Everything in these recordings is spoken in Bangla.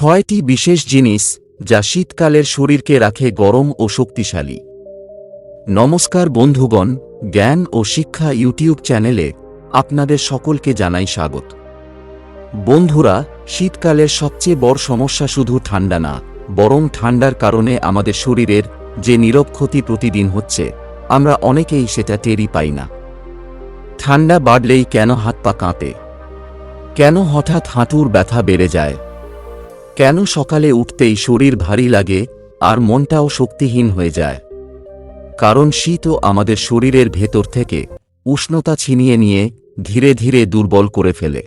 ছয়টি বিশেষ জিনিস যা শীতকালের শরীরকে রাখে গরম ও শক্তিশালী। নমস্কার বন্ধুগণ, জ্ঞান ও শিক্ষা ইউটিউব চ্যানেলে আপনাদের সকলকে জানাই স্বাগত। বন্ধুরা, শীতকালের সবচেয়ে বড় সমস্যা শুধু ঠান্ডা না, বরং ঠান্ডার কারণে আমাদের শরীরের যে নীরব ক্ষতি প্রতিদিন হচ্ছে, আমরা অনেকেই সেটা টেরই পাই না। ঠান্ডা বাড়লেই কেন হাত পা কাঁপে? কেন হঠাৎ হাঁটুর ব্যথা বেড়ে যায়? কেন সকালে উঠতেই শরীর ভারী লাগে আর মনটাও শক্তিহীন হয়ে যায়? কারণ শীতও আমাদের শরীরের ভেতর থেকে উষ্ণতা ছিনিয়ে নিয়ে ধীরে ধীরে দুর্বল করে ফেলে।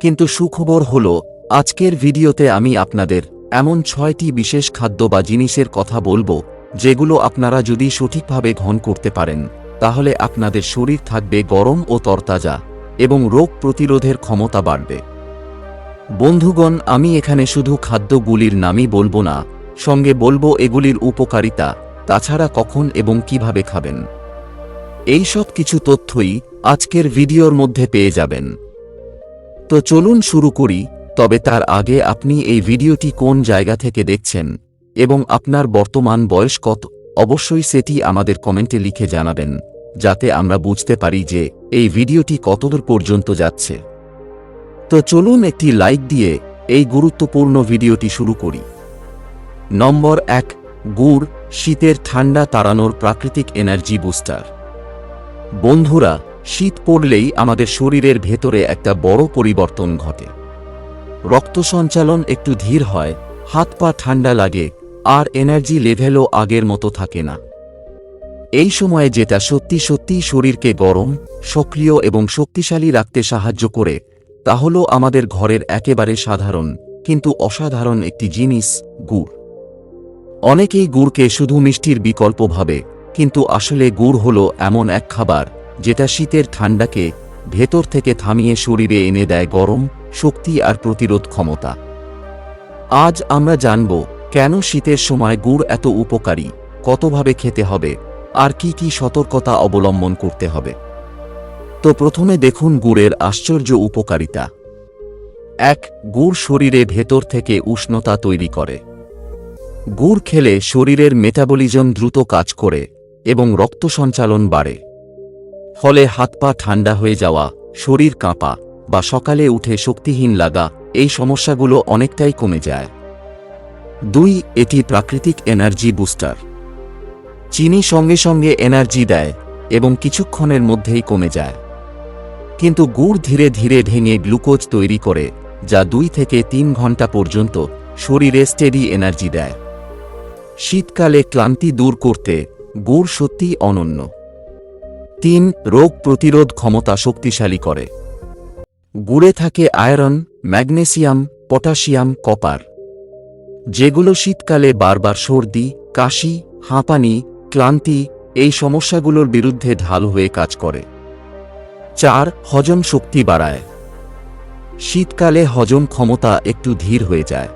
কিন্তু সুখবর হল, আজকের ভিডিওতে আমি আপনাদের এমন ছয়টি বিশেষ খাদ্য বা জিনিসের কথা বলব, যেগুলো আপনারা যদি সঠিকভাবে ঘন করতে পারেন, তাহলে আপনাদের শরীর থাকবে গরম ও তরতাজা এবং রোগ প্রতিরোধের ক্ষমতা বাড়বে। বন্ধুগণ, আমি এখানে শুধু খাদ্যগুলির নামই বলব না, সঙ্গে বলব এগুলির উপকারিতা, তাছাড়া কখন এবং কীভাবে খাবেন। এই সব কিছু তথ্যই আজকের ভিডিওর মধ্যে পেয়ে যাবেন। তো চলুন শুরু করি, তবে তার আগে আপনি এই ভিডিওটি কোন জায়গা থেকে দেখছেন এবং আপনার বর্তমান বয়স কত, অবশ্যই সেটি আমাদের কমেন্টে লিখে জানাবেন, যাতে আমরা বুঝতে পারি যে এই ভিডিওটি কতদূর পর্যন্ত যাচ্ছে। তো চলুন একটি লাইক দিয়ে এই গুরুত্বপূর্ণ ভিডিওটি শুরু করি। নম্বর এক, গুড়, শীতের ঠান্ডা তাড়ানোর প্রাকৃতিক এনার্জি বুস্টার। বন্ধুরা, শীত পড়লেই আমাদের শরীরের ভেতরে একটা বড় পরিবর্তন ঘটে। রক্ত সঞ্চালন একটু ধীর হয়, হাত পা ঠান্ডা লাগে, আর এনার্জি লেভেলও আগের মতো থাকে না। এই সময়ে যেটা সত্যি সত্যি শরীরকে গরম, সক্রিয় এবং শক্তিশালী রাখতে সাহায্য করে তা হল আমাদের ঘরের একেবারে সাধারণ, কিন্তু অসাধারণ একটি জিনিস, গুড়। অনেকেই গুড়কে শুধু মিষ্টির বিকল্প ভাবে, কিন্তু আসলে গুড় হল এমন এক খাবার, যেটা শীতের ঠান্ডাকে ভেতর থেকে থামিয়ে শরীরে এনে দেয় গরম, শক্তি আর প্রতিরোধ ক্ষমতা। আজ আমরা জানব, কেন শীতের সময় গুড় এত উপকারী, কতভাবে খেতে হবে, আর কি কি সতর্কতা অবলম্বন করতে হবে। তো প্রথমে দেখুন গুড়ের আশ্চর্য উপকারিতা। এক, গুড় শরীরে ভেতর থেকে উষ্ণতা তৈরি করে। গুড় খেলে শরীরের মেটাবলিজম দ্রুত কাজ করে এবং রক্ত সঞ্চালন বাড়ে। ফলে হাত পা ঠান্ডা হয়ে যাওয়া, শরীর কাঁপা বা সকালে উঠে শক্তিহীন লাগা এই সমস্যাগুলো অনেকটাই কমে যায়। দুই, এটি প্রাকৃতিক এনার্জি বুস্টার। চিনি সঙ্গে সঙ্গে এনার্জি দেয় এবং কিছুক্ষণের মধ্যেই কমে যায়। কিন্তু গুড় ধীরে ধীরে ভেঙে গ্লুকোজ তৈরি করে, যা দুই থেকে তিন ঘণ্টা পর্যন্ত শরীরে স্টেডি এনার্জি দেয়। শীতকালে ক্লান্তি দূর করতে গুড় সত্যিই অনন্য। তিন, রোগ প্রতিরোধ ক্ষমতা শক্তিশালী করে। গুড়ে থাকে আয়রন, ম্যাগনেসিয়াম, পটাশিয়াম, কপার। যেগুলো শীতকালে বারবার সর্দি, কাশি, হাঁপানি, ক্লান্তি এই সমস্যাগুলোর বিরুদ্ধে ঢাল হয়ে কাজ করে। চার হজম শক্তি বাড়ায়। শীতকালে হজম ক্ষমতা একটু ধীর হয়ে যায়।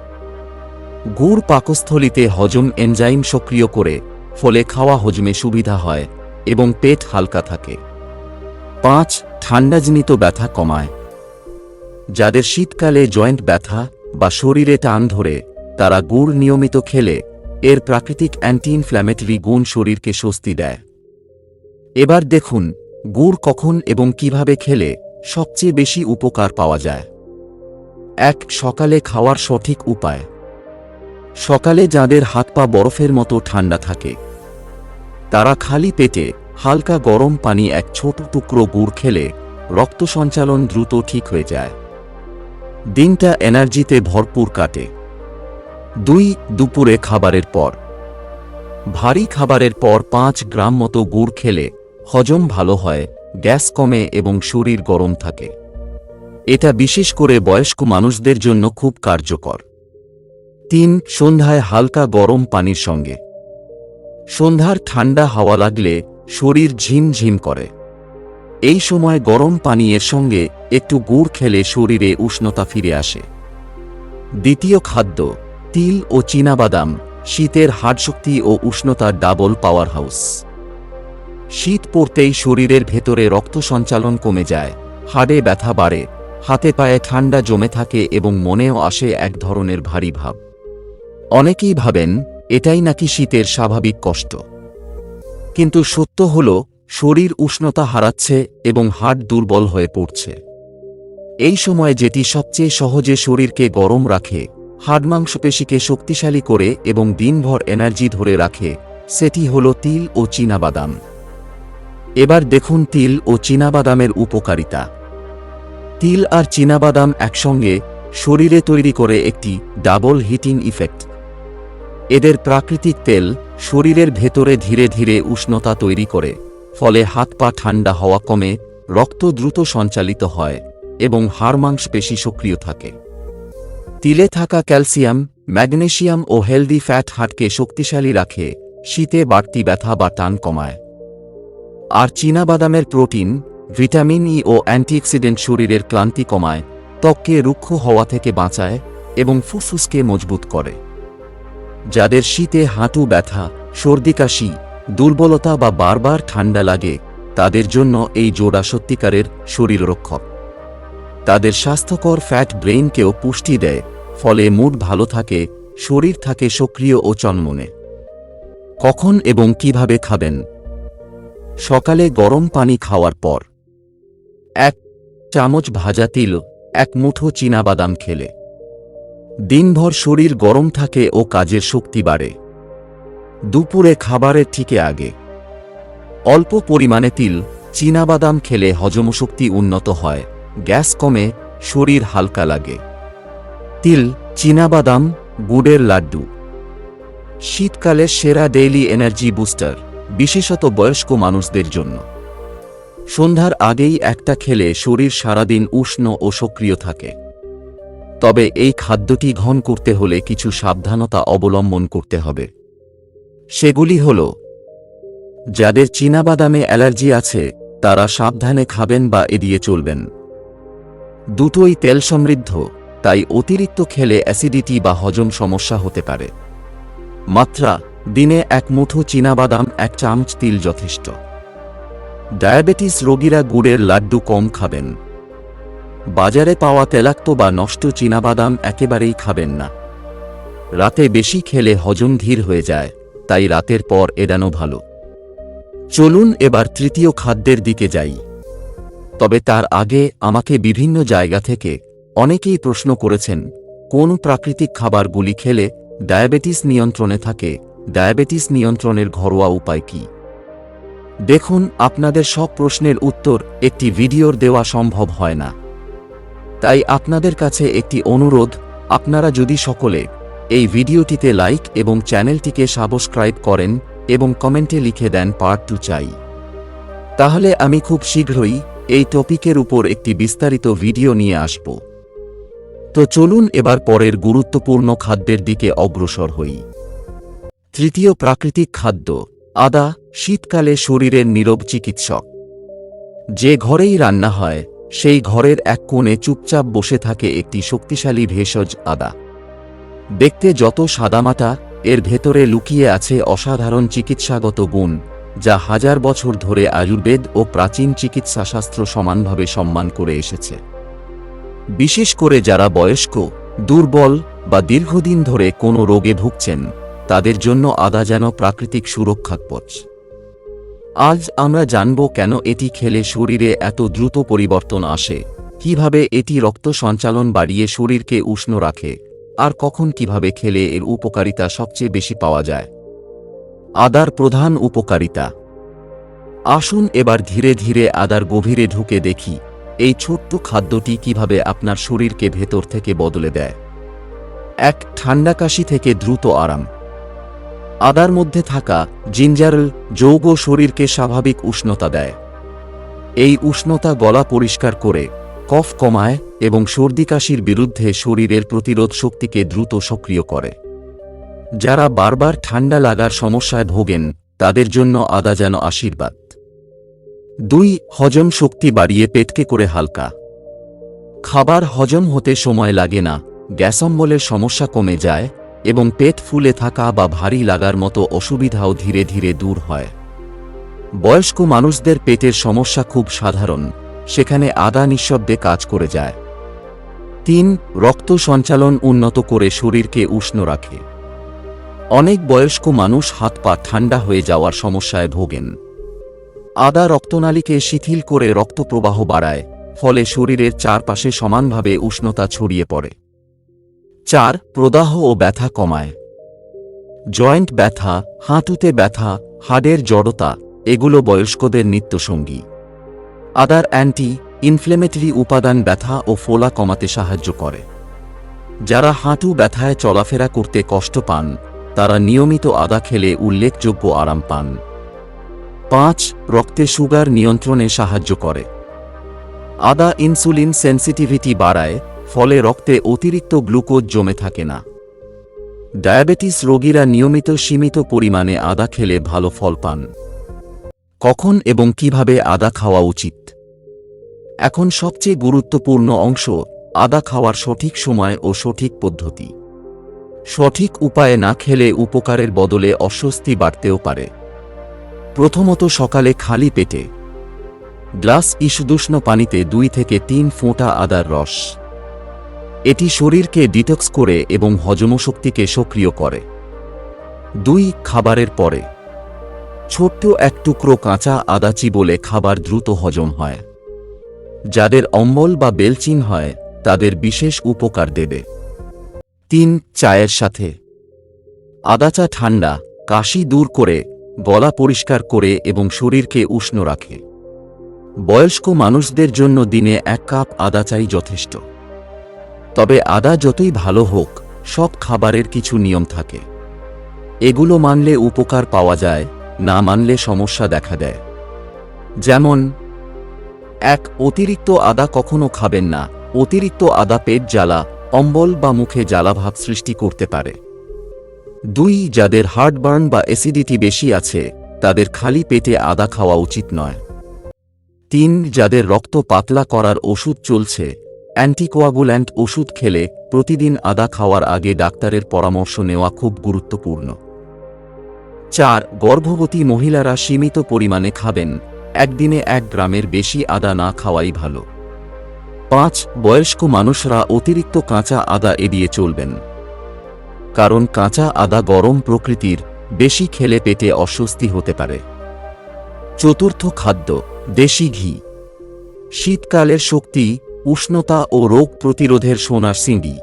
গুড় পাকস্থলিতে হজম এনজাইম সক্রিয় করে, ফলে খাওয়া হজমে সুবিধা হয় এবং পেট হালকা থাকে। পাঁচ, ঠান্ডাজনিত ব্যথা কমায়। যাদের শীতকালে জয়েন্ট ব্যথা বা শরীরে টান ধরে, তারা গুড় নিয়মিত খেলে, এর প্রাকৃতিক অ্যান্টি ইনফ্ল্যামেটরি গুণ শরীরকে স্বস্তি দেয়। এবার দেখুন গুড় কখন এবং কীভাবে খেলে সবচেয়ে বেশি উপকার পাওয়া যায়? এক, সকালে খাওয়ার সঠিক উপায়। সকালে যাদের হাত পা বরফের মতো ঠান্ডা থাকে, তারা খালি পেটে হালকা গরম পানি এক ছোট টুকরো গুড় খেলে রক্ত সঞ্চালন দ্রুত ঠিক হয়ে যায়। দিনটা এনার্জিতে ভরপুর কাটে। দুই, দুপুরে খাবারের পর। ভারী খাবারের পর পাঁচ গ্রাম মতো গুড় খেলে হজম ভালো হয়, গ্যাস কমে এবং শরীর গরম থাকে। এটা বিশেষ করে বয়স্ক মানুষদের জন্য খুব কার্যকর। তিন, সন্ধ্যায় হালকা গরম পানির সঙ্গে। সন্ধ্যার ঠান্ডা হাওয়া লাগলে শরীর ঝিমঝিম করে। এই সময় গরম পানীয়ের সঙ্গে একটু গুড় খেলে শরীরে উষ্ণতা ফিরে আসে। দ্বিতীয় খাদ্য, তিল ও চীনাবাদাম, শীতের হাড়শক্তি ও উষ্ণতার ডাবল পাওয়ার হাউস। শীত পড়তেই শরীরের ভেতরে রক্ত সঞ্চালন কমে যায়, হাড়ে ব্যথা বাড়ে, হাতে পায়ে ঠান্ডা জমে থাকে এবং মনেও আসে এক ধরনের ভারী ভাব। অনেকেই ভাবেন, এটাই নাকি শীতের স্বাভাবিক কষ্ট। কিন্তু সত্য হল, শরীর উষ্ণতা হারাচ্ছে এবং হাড় দুর্বল হয়ে পড়ছে। এই সময় যেটি সবচেয়ে সহজে শরীরকে গরম রাখে, হাড় মাংসপেশিকে শক্তিশালী করে এবং দিনভর এনার্জি ধরে রাখে, সেটি হল তিল ও চীনাবাদাম। এবার দেখুন তিল ও চীনাবাদামের উপকারিতা। তিল আর চীনাবাদাম একসঙ্গে শরীরে তৈরি করে একটি ডাবল হিটিং ইফেক্ট। এদের প্রাকৃতিক তেল শরীরের ভেতরে ধীরে ধীরে উষ্ণতা তৈরি করে, ফলে হাত পা ঠান্ডা হওয়া কমে, রক্ত দ্রুত সঞ্চালিত হয় এবং হাড় মাংসপেশি সক্রিয় থাকে। তিলে থাকা ক্যালসিয়াম ম্যাগনেশিয়াম ও হেলদি ফ্যাট হাটকে শক্তিশালী রাখে, শীতে বাড়তি ব্যথা বা টান কমায়। আর চীনাবাদামের প্রোটিন, ভিটামিন ই ও অ্যান্টিঅক্সিডেন্ট শরীরের ক্লান্তি কমায়, ত্বককে রুক্ষ হওয়া থেকে বাঁচায় এবং ফুসফুসকে মজবুত করে। যাদের শীতে হাঁটু ব্যথা, সর্দি কাশি, দুর্বলতা বা বারবার ঠান্ডা লাগে, তাদের জন্য এই জোড়া সত্যিকারের শরীররক্ষক। তাদের স্বাস্থ্যকর ফ্যাট ব্রেইনকেও পুষ্টি দেয়, ফলে মুড ভালো থাকে, শরীর থাকে সক্রিয় ও চনমনে। কখন এবং কীভাবে খাবেন? সকালে গরম পানি খাওয়ার পর এক চামচ ভাজা তিল, এক মুঠো চীনাবাদাম খেলে। দিনভর শরীর গরম থাকে ও কাজের শক্তি বাড়ে। দুপুরে খাবারের ঠিকে আগে। অল্প পরিমাণে তিল, চীনাবাদাম খেলে হজমশক্তি উন্নত হয়, গ্যাস কমে, শরীর হালকা লাগে। তিল, চীনাবাদাম, গুড়ের লাড্ডু। শীতকালে সেরা ডেইলি এনার্জি বুস্টার বিশেষত বয়স্ক মানুষদের জন্য। সন্ধ্যার আগেই একটা খেলে শরীর সারাদিন উষ্ণ ও সক্রিয় থাকে। তবে এই খাদ্যটি ঘন করতে হলে কিছু সাবধানতা অবলম্বন করতে হবে। সেগুলি হল, যাদের চীনাবাদামে অ্যালার্জি আছে, তারা সাবধানে খাবেন বা এড়িয়ে চলবেন। দুটোই তেল সমৃদ্ধ, তাই অতিরিক্ত খেলে অ্যাসিডিটি বা হজম সমস্যা হতে পারে। মাত্রা দিনে এক মুঠো চীনাবাদাম, এক চামচ তিল যথেষ্ট। ডায়াবেটিস রোগীরা গুড়ের লাড্ডু কম খাবেন। বাজারে পাওয়া তেলাক্ত বা নষ্ট চীনাবাদাম একেবারেই খাবেন না। রাতে বেশি খেলে হজম ধীর হয়ে যায়, তাই রাতের পর এড়ানো ভালো। চলুন এবার তৃতীয় খাদ্যের দিকে যাই। তবে তার আগে আমাকে বিভিন্ন জায়গা থেকে অনেকেই প্রশ্ন করেছেন, কোন প্রাকৃতিক খাবারগুলি খেলে ডায়াবেটিস নিয়ন্ত্রণে থাকে ডায়াবেটিস নিয়ন্ত্রণের ঘরোয়া উপায় কি? দেখুন, আপনাদের সব প্রশ্নের উত্তর একটি ভিডিওর দেওয়া সম্ভব হয় না। তাই আপনাদের কাছে একটি অনুরোধ, আপনারা যদি সকলে এই ভিডিওটিতে লাইক এবং চ্যানেলটিকে সাবস্ক্রাইব করেন এবং কমেন্টে লিখে দেন পার্ট টু চাই। তাহলে আমি খুব শীঘ্রই এই টপিকের উপর একটি বিস্তারিত ভিডিও নিয়ে আসব। তো চলুন এবার পরের গুরুত্বপূর্ণ খাদ্যের দিকে অগ্রসর হই। তৃতীয় প্রাকৃতিক খাদ্য, আদা, শীতকালে শরীরের নীরব চিকিৎসক। যে ঘরেই রান্না হয়, সেই ঘরের এক কোণে চুপচাপ বসে থাকে একটি শক্তিশালী ভেষজ আদা। দেখতে যত সাদামাটা, এর ভেতরে লুকিয়ে আছে অসাধারণ চিকিৎসাগত গুণ, যা হাজার বছর ধরে আয়ুর্বেদ ও প্রাচীন চিকিৎসাশাস্ত্র সমানভাবে সম্মান করে এসেছে। বিশেষ করে যারা বয়স্ক, দুর্বল বা দীর্ঘদিন ধরে কোনো রোগে ভুগছেন তাদের জন্য আদা যেন প্রাকৃতিক সুরক্ষা কবচ আজ আমরা জানব কেন এটি খেলে শরীরে এত দ্রুত পরিবর্তন আসে, কীভাবে এটি রক্ত সঞ্চালন বাড়িয়ে শরীরকে উষ্ণ রাখে, আর কখন কীভাবে খেলে এর উপকারিতা সবচেয়ে বেশি পাওয়া যায়। আদার প্রধান উপকারিতা। আসুন এবার ধীরে ধীরে আদার গভীরে ঢুকে দেখি, এই ছোট্ট খাদ্যটি কীভাবে আপনার শরীরকে ভেতর থেকে বদলে দেয়। এক ঠান্ডা কাশি থেকে দ্রুত আরাম। আদার মধ্যে থাকা জিঞ্জারল যৌগ শরীরকে স্বাভাবিক উষ্ণতা দেয়। এই উষ্ণতা গলা পরিষ্কার করে, কফ কমায় এবং সর্দি কাশির বিরুদ্ধে শরীরের প্রতিরোধ শক্তিকে দ্রুত সক্রিয় করে। যারা বারবার ঠান্ডা লাগার সমস্যায় ভোগেন, তাদের জন্য আদা যেন আশীর্বাদ। দুই, হজম শক্তি বাড়িয়ে পেটকে করে হালকা। খাবার হজম হতে সময় লাগে না, গ্যাসম্বলের সমস্যা কমে যায় এবং পেট ফুলে থাকা বা ভারী লাগার মতো অসুবিধাও ধীরে ধীরে দূর হয়। বয়স্ক মানুষদের পেটের সমস্যা খুব সাধারণ, সেখানে আদা নিঃশব্দে কাজ করে যায়। তিন, রক্ত সঞ্চালন উন্নত করে শরীরকে উষ্ণ রাখে। অনেক বয়স্ক মানুষ হাত পা ঠান্ডা হয়ে যাওয়ার সমস্যায় ভোগেন। আদা রক্তনালীকে শিথিল করে রক্ত প্রবাহ বাড়ায়, ফলে শরীরের চারপাশে সমানভাবে উষ্ণতা ছড়িয়ে পড়ে। চার, প্রদাহ ও ব্যথা কমায়। জয়েন্ট ব্যথা, হাঁটুতে ব্যথা, হাড়ের জড়তা, এগুলো বয়স্কদের নিত্যসঙ্গী। আদার অ্যান্টি, ইনফ্লেমেটরি উপাদান ব্যথা ও ফোলা কমাতে সাহায্য করে। যারা হাঁটু ব্যথায় চলাফেরা করতে কষ্ট পান, তারা নিয়মিত আদা খেলে উল্লেখযোগ্য আরাম পান। পাঁচ, রক্তে সুগার নিয়ন্ত্রণে সাহায্য করে। আদা ইনসুলিন সেন্সিটিভিটি বাড়ায় ফলে রক্তে অতিরিক্ত গ্লুকোজ জমে থাকে না। ডায়াবেটিস রোগীরা নিয়মিত সীমিত পরিমাণে আদা খেলে ভালো ফল পান। কখন এবং কীভাবে আদা খাওয়া উচিত? এখন সবচেয়ে গুরুত্বপূর্ণ অংশ, আদা খাওয়ার সঠিক সময় ও সঠিক পদ্ধতি। সঠিক উপায়ে না খেলে উপকারের বদলে অস্বস্তি বাড়তেও পারে। প্রথমত সকালে খালি পেটে। গ্লাস ইসুদুষ্ণ পানিতে দুই থেকে তিন ফোঁটা আদার রস। এটি শরীরকে ডিটক্স করে এবং হজমশক্তিকে সক্রিয় করে। দুই খাবারের পরে, ছোট্ট এক টুকরো কাঁচা আদা চিবোলে খাবার দ্রুত হজম হয়, যাদের অম্বল বা বেলচিন হয়, তাদের বিশেষ উপকার দেবে। তিন, চায়ের সাথে। আদা চা ঠান্ডা, কাশি দূর করে, গলা পরিষ্কার করে এবং শরীরকে উষ্ণ রাখে। বয়স্ক মানুষদের জন্য দিনে এক কাপ আদা চাই যথেষ্ট। তবে আদা যতই ভালো হোক, সব খাবারের কিছু নিয়ম থাকে। এগুলো মানলে উপকার পাওয়া যায়, না মানলে সমস্যা দেখা দেয়। যেমন, এক, অতিরিক্ত আদা কখনো খাবেন না। অতিরিক্ত আদা পেট জ্বালা, অম্বল বা মুখে জ্বালাভাব সৃষ্টি করতে পারে। দুই, যাদের হার্টবার্ন বা অ্যাসিডিটি বেশি আছে, তাদের খালি পেটে আদা খাওয়া উচিত নয়। তিন, যাদের রক্ত পাতলা করার ওষুধ চলছে অ্যান্টিকোয়াগুল্যান্ট ওষুধ খেলে প্রতিদিন আদা খাওয়ার আগে ডাক্তারের পরামর্শ নেওয়া খুব গুরুত্বপূর্ণ। চার, গর্ভবতী মহিলারা সীমিত পরিমাণে খাবেন। একদিনে এক গ্রামের বেশি আদা না খাওয়াই ভালো। পাঁচ, বয়স্ক মানুষরা অতিরিক্ত কাঁচা আদা এড়িয়ে চলবেন। কারণ কাঁচা আদা গরম প্রকৃতির, বেশি খেলে পেটে অস্বস্তি হতে পারে। চতুর্থ খাদ্য, দেশি ঘি। শীতকালের শক্তি উষ্ণতা ও রোগ প্রতিরোধের সোনার সিঁড়ি।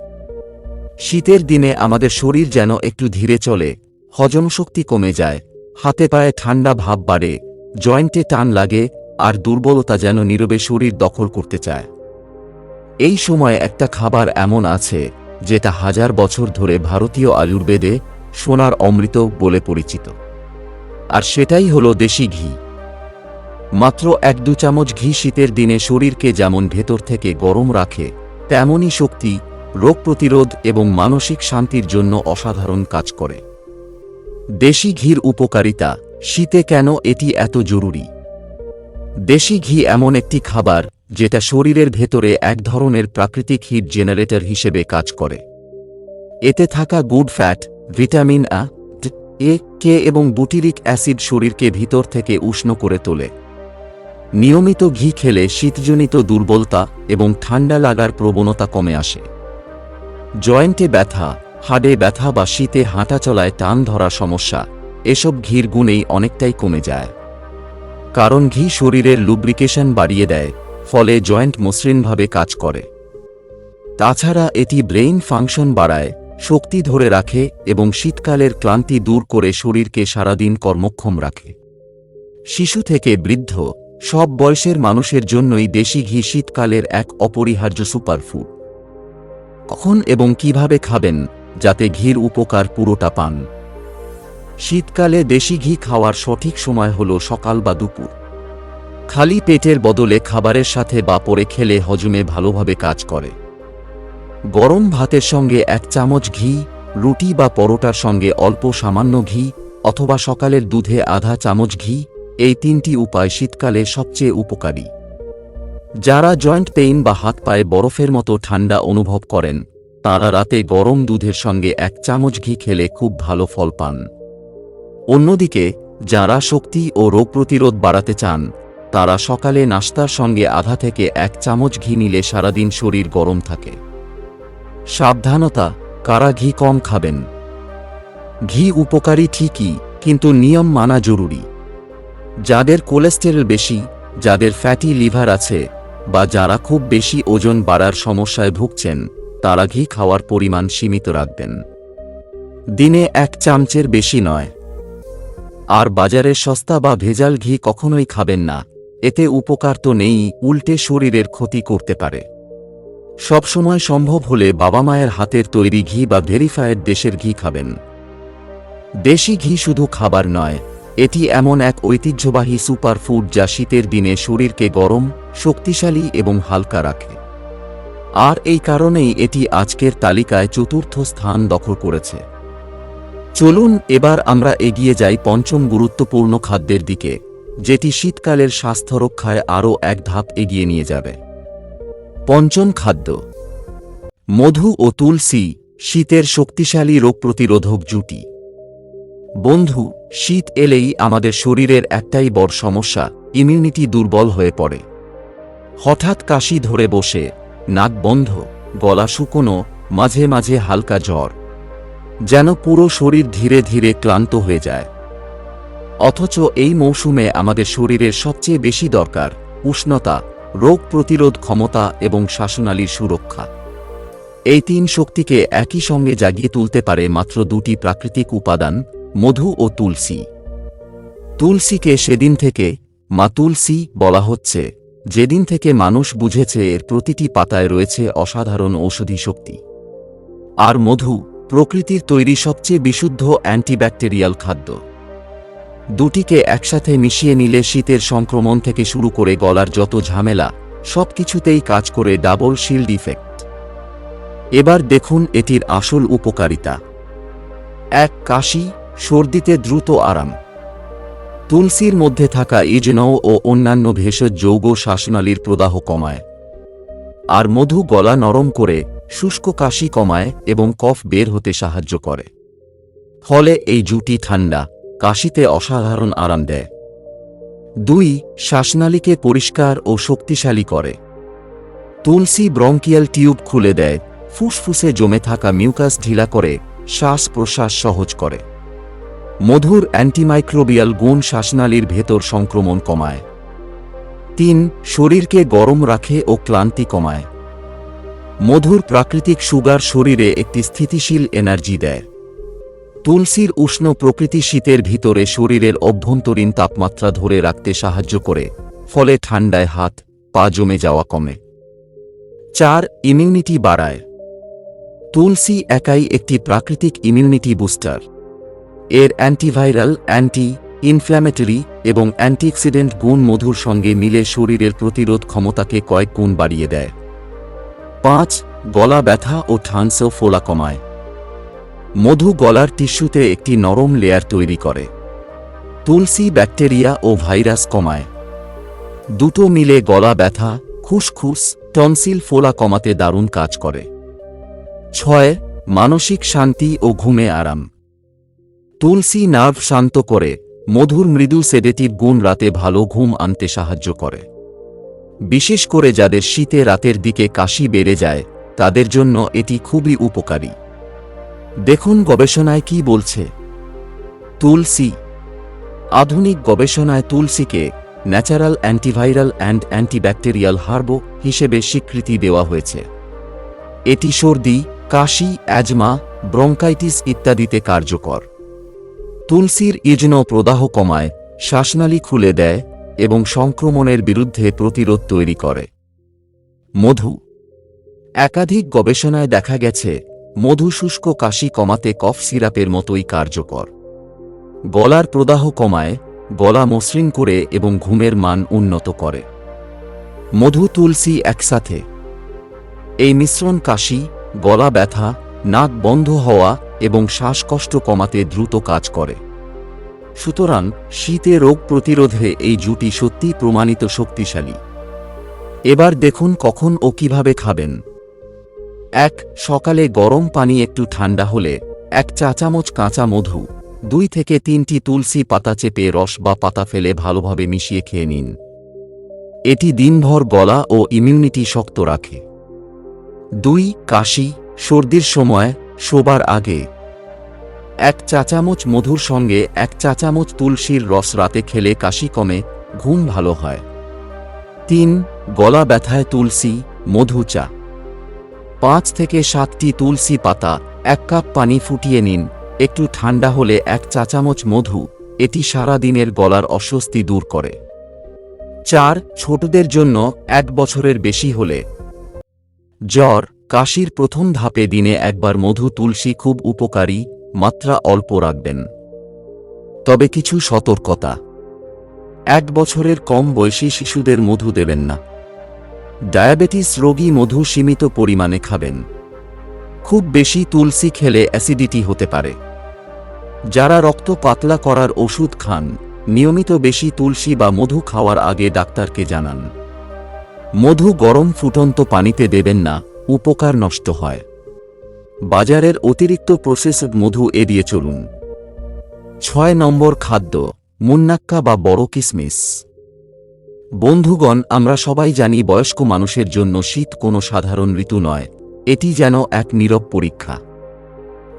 শীতের দিনে আমাদের শরীর যেন একটু ধীরে চলে, হজমশক্তি কমে যায়, হাতে পায়ে ঠান্ডা ভাব বাড়ে, জয়েন্টে টান লাগে, আর দুর্বলতা যেন নীরবে শরীর দখল করতে চায়। এই সময় একটা খাবার এমন আছে, যেটা হাজার বছর ধরে ভারতীয় আয়ুর্বেদে সোনার অমৃত বলে পরিচিত। আর সেটাই হলো দেশি ঘি। মাত্র এক দু চামচ ঘি শীতের দিনে শরীরকে যেমন ভেতর থেকে গরম রাখে, তেমনই শক্তি, রোগ প্রতিরোধ এবং মানসিক শান্তির জন্য অসাধারণ কাজ করে। দেশি ঘির উপকারিতা, শীতে কেন এটি এত জরুরি? দেশি ঘি এমন একটি খাবার যেটা শরীরের ভেতরে এক ধরনের প্রাকৃতিক হিট জেনারেটর হিসেবে কাজ করে। এতে থাকা good fat, vitamin uh A, K এবং বুটিরিক অ্যাসিড শরীরকে ভিতর থেকে উষ্ণ করে তোলে। নিয়মিত ঘি খেলে শীতজনিত দুর্বলতা এবং ঠান্ডা লাগার প্রবণতা কমে আসে। জয়েন্টে ব্যথা, হাড়ে ব্যথা বা শীতে হাঁটা চলায় টান ধরা সমস্যা, এসব ঘির গুণেই অনেকটাই কমে যায়। কারণ ঘি শরীরের লুব্রিকেশন বাড়িয়ে দেয়, ফলে জয়েন্ট মসৃণভাবে কাজ করে। তাছাড়া এটি ব্রেইন ফাংশন বাড়ায়, শক্তি ধরে রাখে এবং শীতকালের ক্লান্তি দূর করে শরীরকে সারাদিন কর্মক্ষম রাখে। শিশু থেকে বৃদ্ধ সব বয়সের মানুষের জন্যই দেশি ঘি শীতকালের এক অপরিহার্য সুপারফুড। কখন এবং কীভাবে খাবেন, যাতে ঘির উপকার পুরোটা পান? শীতকালে দেশি ঘি খাওয়ার সঠিক সময় হল সকাল বা দুপুর। খালি পেটের বদলে খাবারের সাথে বা পরে খেলে হজমে ভালোভাবে কাজ করে। গরম ভাতের সঙ্গে এক চামচ ঘি, রুটি বা পরোটার সঙ্গে অল্প সামান্য ঘি, অথবা সকালের দুধে আধা চামচ ঘি এই তিনটি উপায় শীতকালে সবচেয়ে উপকারী। যারা জয়েন্ট পেইন বা হাত পায়ে বরফের মতো ঠান্ডা অনুভব করেন, তারা রাতে গরম দুধের সঙ্গে এক চামচ ঘি খেলে খুব ভালো ফল পান। অন্যদিকে, যারা শক্তি ও রোগ প্রতিরোধ বাড়াতে চান, তারা সকালে নাস্তার সঙ্গে আধা থেকে এক চামচ ঘি নিলে সারাদিন শরীর গরম থাকে। সাবধানতা, কারা ঘি কম খাবেন। ঘি উপকারী ঠিকই, কিন্তু নিয়ম মানা জরুরি। যাদের কোলেস্টেরল বেশি, যাদের ফ্যাটি লিভার আছে, বা যারা খুব বেশি ওজন বাড়ার সমস্যায় ভুগছেন, তারা ঘি খাওয়ার পরিমাণ সীমিত রাখবেন। দিনে এক চামচের বেশি নয়। আর বাজারের সস্তা বা ভেজাল ঘি কখনোই খাবেন না। এতে উপকার তো নেই, উল্টে শরীরের ক্ষতি করতে পারে। সবসময় সম্ভব হলে বাবা মায়ের হাতের তৈরি ঘি বা ভেরিফায়েড দেশের ঘি খাবেন। দেশি ঘি শুধু খাবার নয় এটি এমন এক ঐতিহ্যবাহী সুপারফুড যা শীতের দিনে শরীরকে গরম, শক্তিশালী এবং হালকা রাখে। আর এই কারণেই এটি আজকের তালিকায় চতুর্থ স্থান দখল করেছে। চলুন এবার আমরা এগিয়ে যাই পঞ্চম গুরুত্বপূর্ণ খাদ্যের দিকে, যেটি শীতকালের স্বাস্থ্য রক্ষায় আরও এক ধাপ এগিয়ে নিয়ে যাবে। পঞ্চম খাদ্য। মধু ও তুলসী, শীতের শক্তিশালী রোগ প্রতিরোধক জুটি। বন্ধু শীত এলেই আমাদের শরীরের একটাই বড় সমস্যা ইমিউনিটি দুর্বল হয়ে পড়ে। হঠাৎ কাশি ধরে বসে, নাক বন্ধ, গলা শুকনো, মাঝে মাঝে হালকা জ্বর। যেন পুরো শরীর ধীরে ধীরে ক্লান্ত হয়ে যায়। অথচ এই মৌসুমে আমাদের শরীরের সবচেয়ে বেশি দরকার উষ্ণতা, রোগ প্রতিরোধ ক্ষমতা এবং শ্বাসনালীর সুরক্ষা। এই তিন শক্তিকে একই সঙ্গে জাগিয়ে তুলতে পারে মাত্র দুটি প্রাকৃতিক উপাদান মধু ও তুলসী। তুলসীকে সেদিন থেকে মা তুলসী বলা হচ্ছে। যেদিন থেকে মানুষ বুঝেছে এর প্রতিটি পাতায় রয়েছে অসাধারণ ঔষধি শক্তি। আর মধু প্রকৃতির তৈরি সবচেয়ে বিশুদ্ধ অ্যান্টিব্যাকটেরিয়াল খাদ্য। দুটিকে একসাথে মিশিয়ে নিলে শীতের সংক্রমণ থেকে শুরু করে গলার যত ঝামেলা সব কিছুতেই কাজ করে ডাবল শিল্ড ইফেক্ট। এবার দেখুন এটির আসল উপকারিতা। এক কাশি সর্দিতে দ্রুত আরাম। তুলসীর মধ্যে থাকা ইজনও ও অন্যান্য ভেষজ যৌগ শ্বাসনালীর প্রদাহ কমায়। আর মধু গলা নরম করে, শুষ্ক কাশি কমায় এবং কফ বের হতে সাহায্য করে। ফলে এই জুটি ঠান্ডা, কাশিতে অসাধারণ আরাম দেয়। দুই, শ্বাসনালীকে পরিষ্কার ও শক্তিশালী করে। তুলসী ব্রঙ্কিয়াল টিউব খুলে দেয়, ফুসফুসে জমে থাকা মিউকাস ঢিলা করে, শ্বাস প্রশ্বাস সহজ করে। মধুর অ্যান্টিমাইক্রোবিয়াল গুণ শ্বাসনালীর ভেতর সংক্রমণ কমায়। তিন, শরীরকে গরম রাখে ও ক্লান্তি কমায়। মধুর প্রাকৃতিক সুগার শরীরে একটি স্থিতিশীল এনার্জি দেয়। তুলসীর উষ্ণ প্রকৃতি শীতের ভিতরে শরীরের অভ্যন্তরীণ তাপমাত্রা ধরে রাখতে সাহায্য করে, ফলে ঠান্ডায় হাত, পা জমে যাওয়া কমে। চার ইমিউনিটি বাড়ায়। তুলসী একাই একটি প্রাকৃতিক ইমিউনিটি বুস্টার এর অ্যান্টিভাইরাল অ্যান্টি ইনফ্ল্যামেটরি এবং অ্যান্টিঅক্সিডেন্ট গুণ মধুর সঙ্গে মিলে শরীরের প্রতিরোধ ক্ষমতাকে কয়েক গুণ বাড়িয়ে দেয়। পাঁচ, গলা ব্যথা ও ঠান্সও ফোলা কমায়। মধু গলার টিস্যুতে একটি নরম লেয়ার তৈরি করে। তুলসী ব্যাকটেরিয়া ও ভাইরাস কমায়। দুটো মিলে গলা ব্যথা, খুসখুস টনসিল ফোলা কমাতে দারুণ কাজ করে। ছয়, মানসিক শান্তি ও ঘুমে আরাম। তুলসী নার্ভ শান্ত করে, মধুর মৃদু সেডেটিভ গুণ রাতে ভালো ঘুম আনতে সাহায্য করে। বিশেষ করে যাদের শীতে রাতের দিকে কাশি বেড়ে যায়, তাদের জন্য এটি খুবই উপকারী। দেখুন গবেষণায় কি বলছে। তুলসী। আধুনিক গবেষণায় তুলসীকে natural antiviral and antibacterial herb হিসেবে স্বীকৃতি দেওয়া হয়েছে। এটি সর্দি, কাশি, অ্যাজমা, ব্রঙ্কাইটিস ইত্যাদিতে কার্যকর। তুলসীর ইজন প্রদাহ কমায়, শ্বাসনালী খুলে দেয় এবং সংক্রমণের বিরুদ্ধে প্রতিরোধ তৈরি করে। মধু একাধিক গবেষণায় দেখা গেছে, মধু শুষ্ক কাশি কমাতে কফ সিরাপের মতোই কার্যকর। গলার প্রদাহ কমায়, গলা মসৃণ করে এবং ঘুমের মান উন্নত করে। মধু, তুলসী একসাথে। এই মিশ্রণ কাশি, গলা ব্যথা, নাক বন্ধ হওয়া এবং শ্বাসকষ্ট কমাতে দ্রুত কাজ করে। সুতরাং শীতে রোগ প্রতিরোধে এই জুটি সত্যি প্রমাণিত শক্তিশালী। এবার দেখুন কখন ও কীভাবে খাবেন। এক, সকালে গরম পানি একটু ঠান্ডা হলে এক চা চামচ কাঁচা মধু, দুই থেকে তিনটি তুলসী পাতা চেপে রস বা পাতা ফেলে ভালোভাবে মিশিয়ে খেয়ে নিন। এটি দিনভর গলা ও ইমিউনিটি শক্ত রাখে। দুই, কাশি, সর্দির সময় শোবার আগে। এক চা চামচ মধুর সঙ্গে এক চা চামচ তুলসীর রস রাতে খেলে কাশি কমে, ঘুম ভালো হয়। তিন, গলা ব্যথায় তুলসী, মধু চা। পাঁচ থেকে সাতটি তুলসী পাতা, এক কাপ পানি ফুটিয়ে নিন, একটু ঠান্ডা হলে এক চা চামচ মধু, এটি সারা দিনের গলার অস্বস্তি দূর করে। চার, ছোটদের জন্য এক বছরের বেশি হলে। জ্বর কাশির প্রথম ধাপে দিনে একবার মধু তুলসী খুব উপকারী, মাত্রা অল্প রাখবেন। তবে কিছু সতর্কতা। এক বছরের কম বয়সী শিশুদের মধু দেবেন না। ডায়াবেটিস রোগী মধু সীমিত পরিমাণে খাবেন। খুব বেশি তুলসী খেলে অ্যাসিডিটি হতে পারে। যারা রক্ত পাতলা করার ওষুধ খান, নিয়মিত বেশি তুলসী বা মধু খাওয়ার আগে ডাক্তারকে জানান। মধু গরম ফুটন্ত পানিতে দেবেন না। উপকার নষ্ট হয়। বাজারের অতিরিক্ত প্রসেসড মধু এড়িয়ে চলুন। ছয় নম্বর খাদ্য, মুন্নাক্কা বা বড় কিসমিস। বন্ধুগণ, আমরা সবাই জানি বয়স্ক মানুষের জন্য শীত কোনো সাধারণ ঋতু নয়। এটি যেন এক নীরব পরীক্ষা।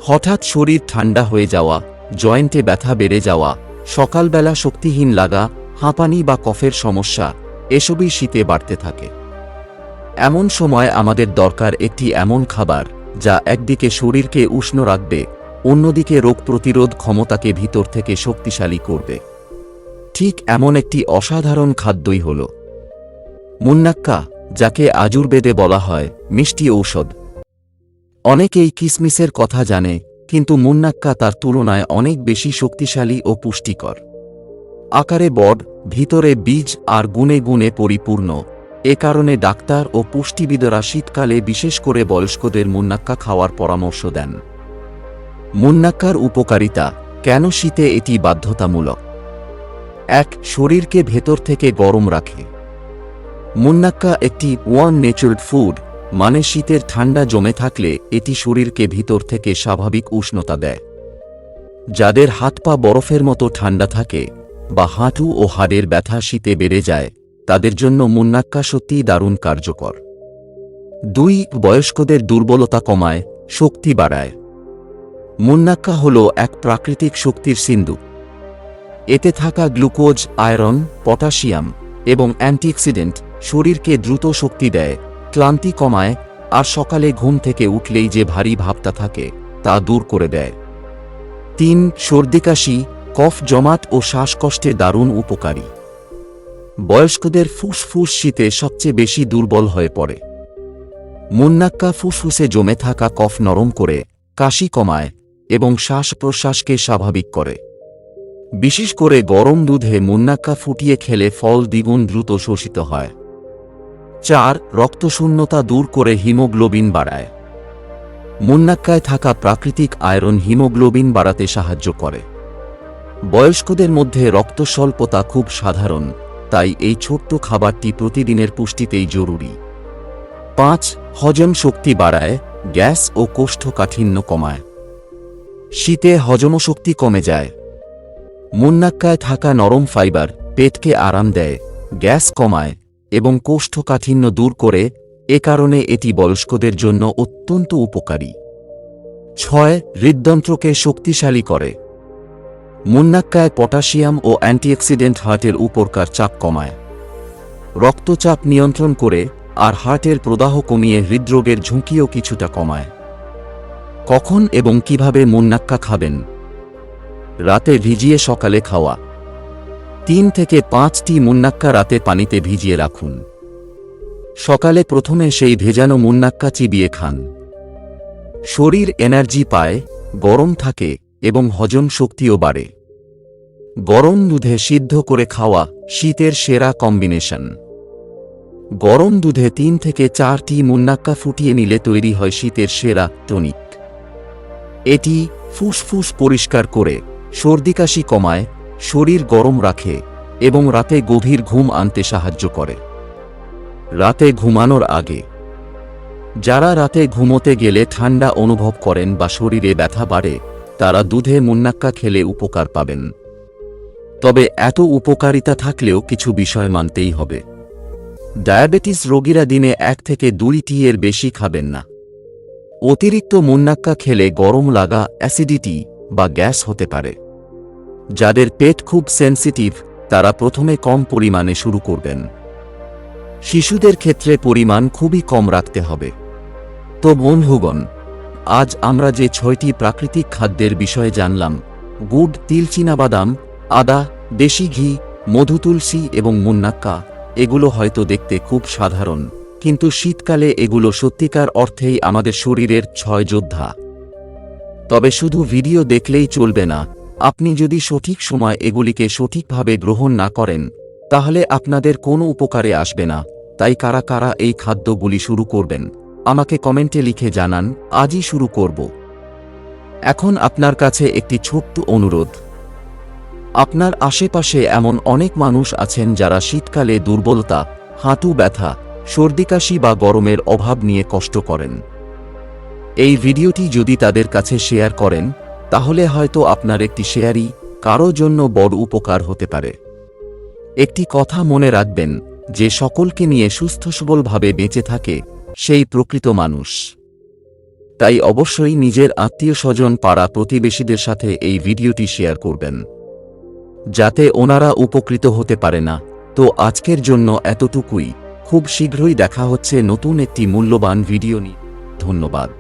হঠাৎ শরীর ঠান্ডা হয়ে যাওয়া, জয়েন্টে ব্যথা বেড়ে যাওয়া, সকালবেলা শক্তিহীন লাগা, হাঁপানি বা কফের সমস্যা, এসবই শীতে বাড়তে থাকে। এমন সময় আমাদের দরকার একটি এমন খাবার, যা একদিকে শরীরকে উষ্ণ রাখবে, অন্যদিকে রোগ প্রতিরোধ ক্ষমতাকে ভিতর থেকে শক্তিশালী করবে। ঠিক এমন একটি অসাধারণ খাদ্যই হল মুন্নাক্কা, যাকে আজুর্বেদে বলা হয় মিষ্টি ঔষধ। অনেকেই কিসমিসের কথা জানে, কিন্তু মুন্নাক্কা তার তুলনায় অনেক বেশি শক্তিশালী ও পুষ্টিকর। আকারে বড, ভিতরে বীজ আর গুণে গুণে পরিপূর্ণ। এ কারণে ডাক্তার ও পুষ্টিবিদরা শীতকালে বিশেষ করে বয়স্কদের মুন্নাক্কা খাওয়ার পরামর্শ দেন। মুন্নাক্কার উপকারিতা, কেন শীতে এটি বাধ্যতামূলক? এক, শরীরকে ভেতর থেকে গরম রাখে। মুন্নাক্কা একটি ওয়ান নেচার্ড ফুড মানে শীতের ঠান্ডা জমে থাকলে এটি শরীরকে ভিতর থেকে স্বাভাবিক উষ্ণতা দেয়। যাদের হাত পা বরফের মতো ঠান্ডা থাকে বা হাঁটু ও হাড়ের ব্যথা শীতে বেড়ে যায় তাদের জন্য মুন্নাক্কা সত্যিই দারুণ কার্যকর। দুই, বয়স্কদের দুর্বলতা কমায়, শক্তি বাড়ায়। মুন্নাক্কা হল এক প্রাকৃতিক শক্তির সিন্ধু। এতে থাকা গ্লুকোজ, আয়রন, পটাশিয়াম এবং অ্যান্টিঅক্সিডেন্ট শরীরকে দ্রুত শক্তি দেয়, ক্লান্তি কমায় আর সকালে ঘুম থেকে উঠলেই যে ভারী ভাবটা থাকে তা দূর করে দেয়। তিন সর্দিকাশি কফ জমাট ও শ্বাসকষ্টে দারুণ উপকারী। বয়স্কদের ফুসফুস শীতে সবচেয়ে বেশি দুর্বল হয়ে পড়ে। মুন্নাক্কা ফুসফুসে জমে থাকা কফ নরম করে, কাশি কমায় এবং শ্বাস প্রশ্বাসকে স্বাভাবিক করে। বিশেষ করে গরম দুধে মুন্নাক্কা ফুটিয়ে খেলে ফল দ্বিগুণ দ্রুত শোষিত হয়। চার, রক্তশূন্যতা দূর করে হিমোগ্লোবিন বাড়ায়। মুন্নাক্কায় থাকা প্রাকৃতিক আয়রন হিমোগ্লোবিন বাড়াতে সাহায্য করে। বয়স্কদের মধ্যে রক্তস্বল্পতা খুব সাধারণ। তাই এই ছোট্ট খাবারটি প্রতিদিনের পুষ্টিতেই জরুরি। পাঁচ, হজম শক্তি বাড়ায়, গ্যাস ও কোষ্ঠকাঠিন্য কমায়। শীতে হজমশক্তি কমে যায়। মুন্নাক্কায় থাকা নরম ফাইবার পেটকে আরাম দেয়, গ্যাস কমায় এবং কোষ্ঠকাঠিন্য দূর করে, এ কারণে এটি বয়স্কদের জন্য অত্যন্ত উপকারী। ছয়, হৃদযন্ত্রকে শক্তিশালী করে। মুন্নাক্কায় পটাশিয়াম ও অ্যান্টিঅক্সিডেন্ট হার্টের উপরকার চাপ কমায়। রক্তচাপ নিয়ন্ত্রণ করে আর হার্টের প্রদাহ কমিয়ে হৃদরোগের ঝুঁকিও কিছুটা কমায়। কখন এবং কীভাবে মুন্নাক্কা খাবেন? রাতে ভিজিয়ে সকালে খাওয়া। তিন থেকে পাঁচটি মুন্নাক্কা রাতে পানিতে ভিজিয়ে রাখুন। সকালে প্রথমে সেই ভেজানো মুন্নাক্কা চিবিয়ে খান। শরীর এনার্জি পায়, গরম থাকে এবং হজম শক্তিও বাড়ে। গরম দুধে সিদ্ধ করে খাওয়া শীতের সেরা কম্বিনেশন। গরম দুধে তিন থেকে চারটি মুন্নাক্কা ফুটিয়ে নিলে তৈরি হয় শীতের সেরা টনিক। এটি ফুসফুস পরিষ্কার করে সর্দিকাশি কমায়, শরীর গরম রাখে এবং রাতে গভীর ঘুম আনতে সাহায্য করে। রাতে ঘুমানোর আগে, যারা রাতে ঘুমোতে গেলে ঠান্ডা অনুভব করেন বা শরীরে ব্যথা বাড়ে, তারা দুধে মুন্নাক্কা খেলে উপকার পাবেন। তবে এত উপকারিতা থাকলেও কিছু বিষয় মানতেই হবে। ডায়াবেটিস রোগীরা দিনে এক থেকে দুই এর বেশি খাবেন না। অতিরিক্ত মুন্নাক্কা খেলে গরম লাগা, অ্যাসিডিটি বা গ্যাস হতে পারে। যাদের পেট খুব সেন্সিটিভ, তারা প্রথমে কম পরিমাণে শুরু করবেন। শিশুদের ক্ষেত্রে পরিমাণ খুবই কম রাখতে হবে। তো বন্ধুগণ, আজ আমরা যে ছয়টি প্রাকৃতিক খাদ্যের বিষয়ে জানলাম, গুড় তিল বাদাম আদা, দেশি ঘি, মধু তুলসী এবং মুন্নাক্কা, এগুলো হয়তো দেখতে খুব সাধারণ, কিন্তু শীতকালে এগুলো সত্যিকার অর্থেই আমাদের শরীরের ছয় যোদ্ধা। তবে শুধু ভিডিও দেখলেই চলবে না, আপনি যদি সঠিক সময় এগুলিকে সঠিকভাবে গ্রহণ না করেন, তাহলে আপনাদের কোনো উপকারে আসবে না, তাই কারা কারা এই খাদ্যগুলি শুরু করবেন, আমাকে কমেন্টে লিখে জানান, আজই শুরু করব। এখন আপনার কাছে একটি ছোট্ট অনুরোধ। আপনার আশেপাশে এমন অনেক মানুষ আছেন যারা শীতকালে দুর্বলতা, হাঁটু ব্যথা সর্দিকাশি বা গরমের অভাব নিয়ে কষ্ট করেন। এই ভিডিওটি যদি তাদের কাছে শেয়ার করেন, তাহলে হয়তো আপনার একটি শেয়ারই কারও জন্য বড় উপকার হতে পারে। একটি কথা মনে রাখবেন, যে সকলকে নিয়ে সুস্থ সবলভাবে বেঁচে থাকে সেই প্রকৃত মানুষ। তাই অবশ্যই নিজের আত্মীয় স্বজন পাড়া প্রতিবেশীদের সাথে এই ভিডিওটি শেয়ার করবেন। যাতে ওনারা উপকৃত হতে পারে না। তো আজকের জন্য এতটুকুই। খুব শীঘ্রই দেখা হচ্ছে নতুন একটি মূল্যবান ভিডিও নিয়ে। ধন্যবাদ।